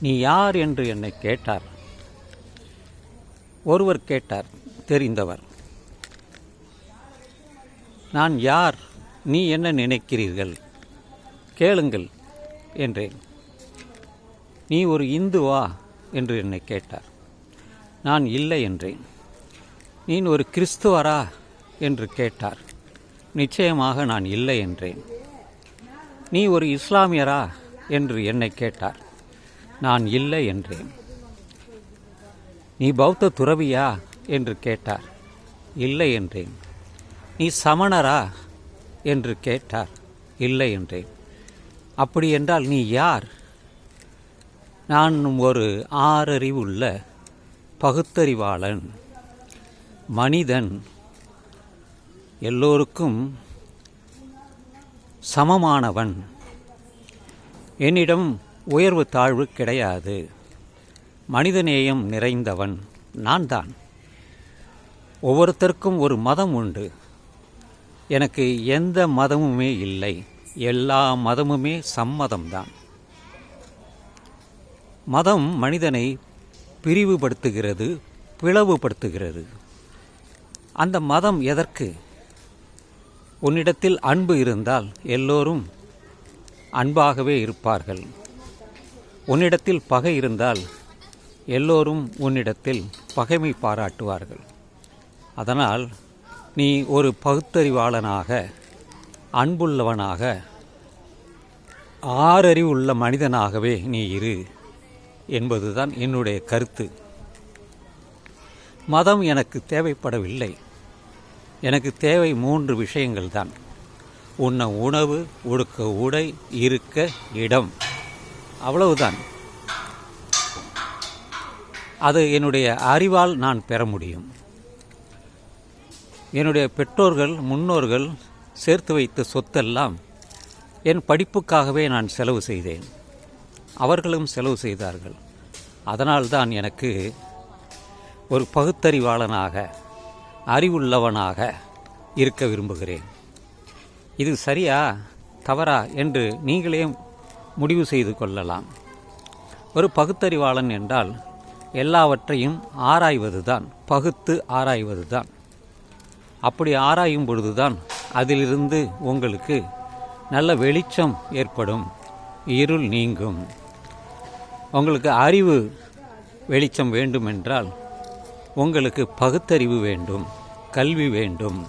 நீ யார் என்று என்னை கேட்டார். ஒருவர் கேட்டார் தெரிந்தவர். நான் யார் நீ என்ன நினைக்கிறீர்கள்? கேளுங்கள் என்றேன். நீ ஒரு இந்துவா என்று என்னை கேட்டார். நான் இல்லை என்றேன். நீ ஒரு கிறிஸ்துவரா என்று கேட்டார். நிச்சயமாக நான் இல்லை என்றேன். நீ ஒரு இஸ்லாமியரா என்று என்னை கேட்டார். நான் இல்லை என்றேன். நீ பௌத்த துறவியா? என்று கேட்டார். இல்லை என்றேன். நீ சமணரா? என்று கேட்டார். இல்லை என்றேன். அப்படி என்றால் நீ யார்? நான் ஒரு ஆறறிவுள்ள பகுத்தறிவாளன் மனிதன். எல்லோருக்கும் சமமானவன். என்னிடம் உயர்வு தாழ்வு கிடையாது. மனிதநேயம் நிறைந்தவன் நான் தான் ஒவ்வொருத்தருக்கும் ஒரு மதம் உண்டு. எனக்கு எந்த மதமுமே இல்லை. எல்லா மதமுமே சம்மதம்தான். மதம் மனிதனை பிரிவுபடுத்துகிறது பிளவுபடுத்துகிறது. அந்த மதம் எதற்கு? உன்னிடத்தில் அன்பு இருந்தால் எல்லோரும் அன்பாகவே இருப்பார்கள். உன்னிடத்தில் பகை இருந்தால் எல்லோரும் உன்னிடத்தில் பகைமை பாராட்டுவார்கள். அதனால் நீ ஒரு பகுத்தறிவாளனாக அன்புள்ளவனாக ஆறறிவுள்ள மனிதனாகவே நீ இரு என்பதுதான் என்னுடைய கருத்து. மதம் எனக்கு தேவைப்படவில்லை. எனக்கு தேவை மூன்று விஷயங்கள் தான் உண்ண உணவு உடுக்க உடை இருக்க இடம். அவ்வளவுதான். அது என்னுடைய அறிவால் நான் பெற முடியும். என்னுடைய பெற்றோர்கள் முன்னோர்கள் சேர்த்து வைத்த சொத்தெல்லாம் என் படிப்புக்காகவே நான் செலவு செய்தேன். அவர்களும் செலவு செய்தார்கள். அதனால்தான் எனக்கு ஒரு பகுத்தறிவாளனாக அறிவுள்ளவனாக இருக்க விரும்புகிறேன். இது சரியா தவறா என்று நீங்களே முடிவு செய்து கொள்ளலாம். ஒரு பகுத்தறிவாளன் என்றால் எல்லாவற்றையும் ஆராய்வதுதான் பகுத்து ஆராய்வதுதான். அப்படி ஆராயும் பொழுதுதான் அதிலிருந்து உங்களுக்கு நல்ல வெளிச்சம் ஏற்படும் இருள் நீங்கும். உங்களுக்கு அறிவு வெளிச்சம் வேண்டுமென்றால் உங்களுக்கு பகுத்தறிவு வேண்டும் கல்வி வேண்டும்.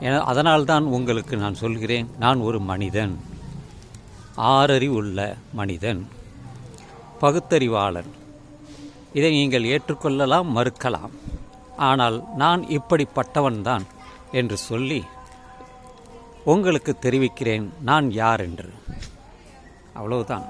என அதனால்தான் உங்களுக்கு நான் சொல்கிறேன் நான் ஒரு மனிதன். ஆறறிவுள்ள மனிதன் பகுத்தறிவாளன். இதை நீங்கள் ஏற்றுக்கொள்ளலாம் மறுக்கலாம். ஆனால் நான் இப்படிப்பட்டவன்தான் என்று சொல்லி உங்களுக்கு தெரிவிக்கிறேன் நான் யார் என்று. அவ்வளவுதான்.